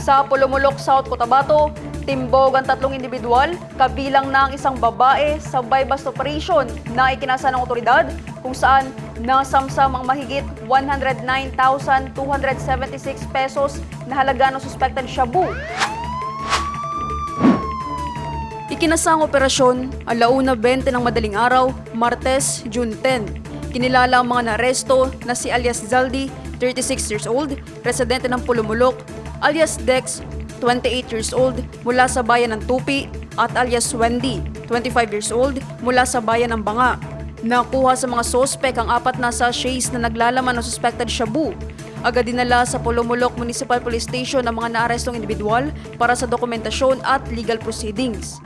Sa Pulumulok, South Cotabato, timbog ang tatlong individual, kabilang na ang isang babae sa buy-bust operation na ikinasa ng otoridad kung saan nasamsam ang mahigit 109,276 pesos na halaga ng suspected shabu. Ikinasang operasyon alauna 20 ng madaling araw, Martes, June 10. Kinilala ang mga naresto na si alias Zaldi, 36 years old, residente ng Pulumulok, alias Dex, 28 years old, mula sa bayan ng Tupi, at alias Wendy, 25 years old, mula sa bayan ng Banga. Nakuha sa mga sospek ang apat na sachets na naglalaman ng suspected shabu. Agad dinala sa Pulumulok Municipal Police Station ang mga naarestong individual para sa dokumentasyon at legal proceedings.